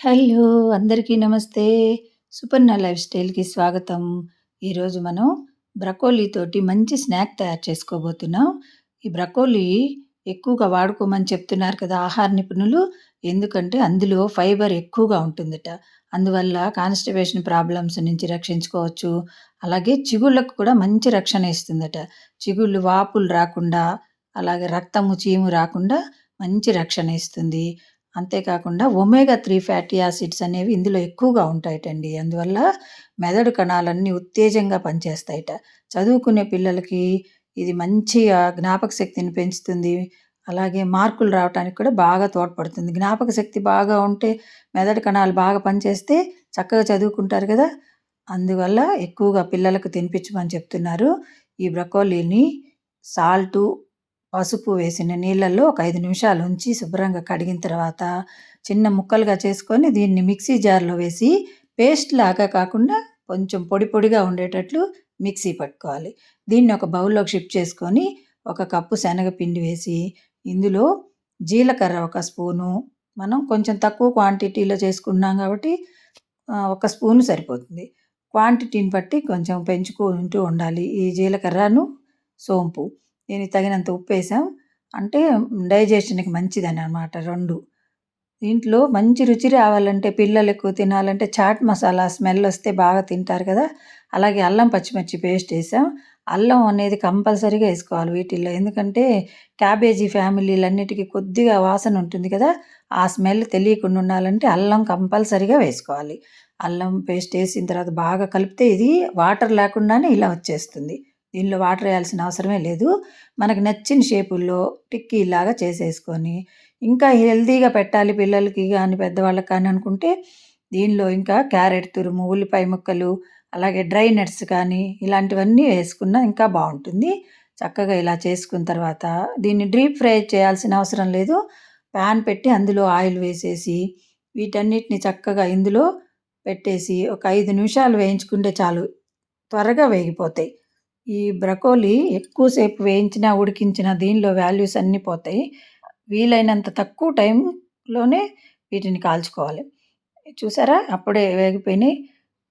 Hello! అందరికీ నమస్తే. Suparna life స్టైల్‌కి స్వాగతం. ఈరోజు మనం బ్రకోలీ తోటి మంచి స్నాక్ తయారు చేసుకోబోతున్నాం. ఈ బ్రకోలీ ఎక్కువగా వాడుకోమని చెప్తున్నారు కదా ఆహార నిపుణులు. ఎందుకంటే అందులో ఫైబర్ ఎక్కువగా ఉంటుందట. అందువల్ల కాన్‌స్టిపేషన్ ప్రాబ్లమ్స్ నుంచి రక్షించుకోవచ్చు. అలాగే చిగుళ్ళకు కూడా మంచి రక్షణ ఇస్తుందట. చిగుళ్ళు వాపులు రాకుండా, అలాగే రక్తము, చీము రాకుండా మంచి రక్షణ ఇస్తుంది. అంతేకాకుండా ఒమేగా త్రీ ఫ్యాటీ యాసిడ్స్ అనేవి ఇందులో ఎక్కువగా ఉంటాయటండి. అందువల్ల మెదడు కణాలన్నీ ఉత్తేజంగా పనిచేస్తాయట. చదువుకునే పిల్లలకి ఇది మంచిగా జ్ఞాపక శక్తిని పెంచుతుంది. అలాగే మార్కులు రావటానికి కూడా బాగా తోడ్పడుతుంది. జ్ఞాపక శక్తి బాగా ఉంటే మెదడు కణాలు బాగా పనిచేస్తే చక్కగా చదువుకుంటారు కదా! అందువల్ల ఎక్కువగా పిల్లలకు తినిపించమని చెప్తున్నారు. ఈ బ్రకోలీని సాల్టు, పసుపు వేసిన నీళ్ళల్లో ఒక ఐదు నిమిషాలు ఉంచి శుభ్రంగా కడిగిన తర్వాత చిన్న ముక్కలుగా చేసుకొని దీన్ని మిక్సీ జార్‌లో వేసి పేస్ట్ లాగా కాకుండా కొంచెం పొడి పొడిగా ఉండేటట్లు మిక్సీ పట్టుకోవాలి. దీన్ని ఒక బౌల్‌లోకి షిఫ్ట్ చేసుకొని ఒక కప్పు శనగపిండి వేసి ఇందులో జీలకర్ర ఒక స్పూను మనం కొంచెం తక్కువ క్వాంటిటీలో చేసుకున్నాం కాబట్టి ఒక స్పూను సరిపోతుంది. క్వాంటిటీని బట్టి కొంచెం పెంచుకుంటూ ఉండాలి. ఈ జీలకర్రను, సోంపు దీనికి తగినంత ఉప్పేసాం. అంటే డైజెషన్‌కి మంచిదనమాట 2. దీంట్లో మంచి రుచి రావాలంటే పిల్లలు ఎక్కువ తినాలంటే చాట్ మసాలా స్మెల్ వస్తే బాగా తింటారు కదా! అలాగే అల్లం, పచ్చిమిర్చి పేస్ట్ వేసాం అల్లం అనేది కంపల్సరీగా వేసుకోవాలి వీటిల్లో. ఎందుకంటే క్యాబేజీ ఫ్యామిలీలన్నిటికీ కొద్దిగా వాసన ఉంటుంది కదా! ఆ స్మెల్ తెలియకుండా ఉండాలంటే అల్లం కంపల్సరీగా వేసుకోవాలి. అల్లం పేస్ట్ వేసిన తర్వాత బాగా కలిపితే ఇది వాటర్ లేకుండానే ఇలా వచ్చేస్తుంది. దీనిలో వాటర్ వేయాల్సిన అవసరమే లేదు. మనకు నచ్చిన షేపుల్లో టిక్కీలాగా చేసేసుకొని ఇంకా హెల్తీగా పెట్టాలి పిల్లలకి కానీ పెద్దవాళ్ళకి కానీ అనుకుంటే దీనిలో ఇంకా క్యారెట్ తురుము, ఉల్లిపాయ ముక్కలు, అలాగే డ్రై నట్స్ కానీ ఇలాంటివన్నీ వేసుకున్నా ఇంకా బాగుంటుంది చక్కగా ఇలా చేసుకున్న తర్వాత దీన్ని డీప్ ఫ్రై చేయాల్సిన అవసరం లేదు. పాన్ పెట్టి అందులో ఆయిల్ వేసేసి వీటన్నిటిని చక్కగా ఇందులో పెట్టేసి ఒక ఐదు నిమిషాలు వేయించుకుంటే చాలు. త్వరగా వేగిపోతాయి. ఈ బ్రకోలీ ఎక్కువసేపు వేయించినా, ఉడికించినా దీనిలో వాల్యూస్ అన్నీ పోతాయి. వీలైనంత తక్కువ టైంలోనే వీటిని కాల్చుకోవాలి. చూసారా? అప్పుడే వేగిపోయినాయి.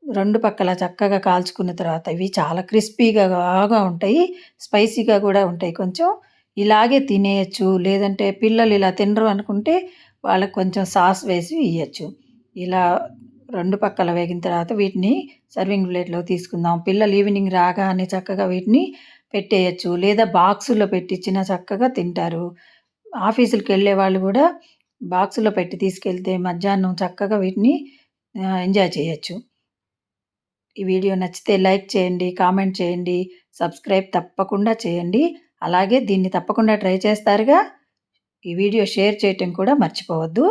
రెండు పక్కల చక్కగా కాల్చుకున్న తర్వాత ఇవి చాలా క్రిస్పీగా బాగా ఉంటాయి. స్పైసీగా కూడా ఉంటాయి కొంచెం. ఇలాగే తినేయచ్చు లేదంటే పిల్లలు ఇలా తినరు అనుకుంటే వాళ్ళకి కొంచెం సాస్ వేసి ఇవ్వచ్చు ఇలా రెండు పక్కల వేగిన తర్వాత వీటిని సర్వింగ్ ప్లేట్లో తీసుకుందాం. పిల్లలు ఈవినింగ్ రాగానే చక్కగా వీటిని పెట్టేయచ్చు లేదా బాక్సుల్లో పెట్టించినా చక్కగా తింటారు. ఆఫీసులకు వెళ్ళే వాళ్ళు కూడా బాక్స్‌లో పెట్టి తీసుకెళ్తే మధ్యాహ్నం చక్కగా వీటిని ఎంజాయ్ చేయొచ్చు. ఈ వీడియో నచ్చితే లైక్ చేయండి, కామెంట్ చేయండి, సబ్స్క్రైబ్ తప్పకుండా చేయండి. అలాగే దీన్ని తప్పకుండా ట్రై చేస్తారుగా? ఈ వీడియో షేర్ చేయటం కూడా మర్చిపోవద్దు.